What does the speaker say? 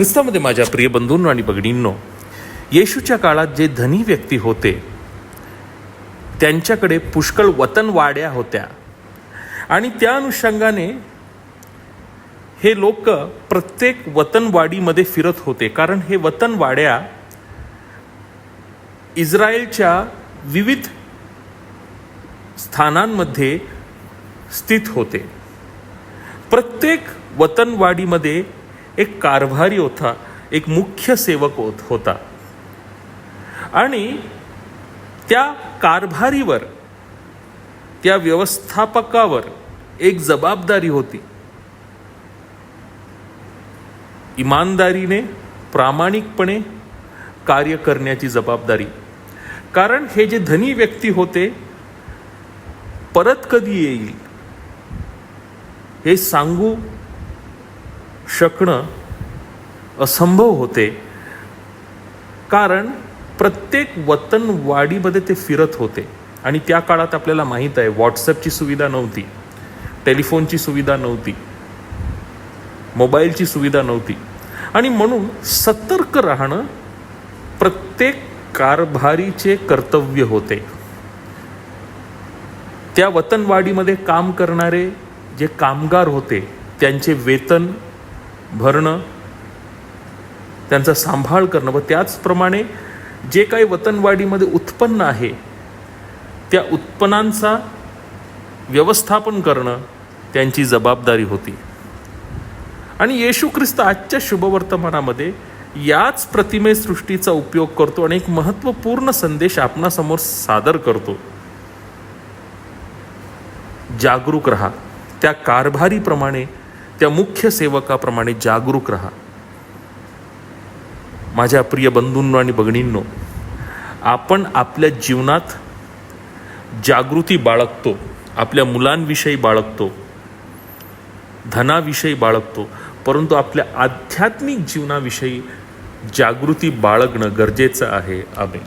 ख्रिस्तामध्ये माझ्या प्रिय बंधूंनो आणि भगिनींनो येशूच्या काळात जे धनी व्यक्ती होते त्यांच्याकडे पुष्कळ वतनवाड्या होत्या. आणि त्या अनुषंगाने हे लोक प्रत्येक वतनवाडीमध्ये फिरत होते. कारण हे वतनवाड्या इस्रायलच्या विविध स्थानांमध्ये स्थित होते. प्रत्येक वतनवाडीमध्ये एक कारभारी होता एक मुख्य सेवक होत होता. आणि त्या कारभारीवर त्या व्यवस्थापकावर एक जबाबदारी होती. इमानदारीने प्रामाणिकपणे कार्य करण्याची जबाबदारी. कारण हे जे धनी व्यक्ती होते परत कधी येईल हे सांगू शकणं असंभव होते. कारण प्रत्येक वतनवाडीमध्ये ते फिरत होते. आणि त्या काळात आपल्याला माहीत आहे व्हॉट्सअपची सुविधा नव्हती टेलिफोनची सुविधा नव्हती मोबाईलची सुविधा नव्हती. आणि म्हणून सतर्क राहणं प्रत्येक कारभारीचे कर्तव्य होते. त्या वतनवाडीमध्ये काम करणारे जे कामगार होते त्यांचे वेतन भरणं त्यांचा सांभाळ करणं. व त्याचप्रमाणे जे काही वतनवाडीमध्ये उत्पन्न आहे त्या उत्पन्नांचा व्यवस्थापन करणं त्यांची जबाबदारी होती. आणि येशू ख्रिस्त आजच्या शुभवर्तमानामध्ये याच प्रतिमे सृष्टीचा उपयोग करतो आणि एक महत्त्वपूर्ण संदेश आपणासमोर सादर करतो. जागरूक राहा. त्या कारभारीप्रमाणे त्या मुख्य सेवकाप्रमाणे जागरूक राहा. माझ्या प्रिय बंधूंनो आणि भगिनींनो आपण आपल्या जीवनात जागृती बाळगतो आपल्या मुलांविषयी बाळगतो धनाविषयी बाळगतो परंतु आपल्या आध्यात्मिक जीवनाविषयी जागृती बाळगणं गरजेचं आहे. आम्ही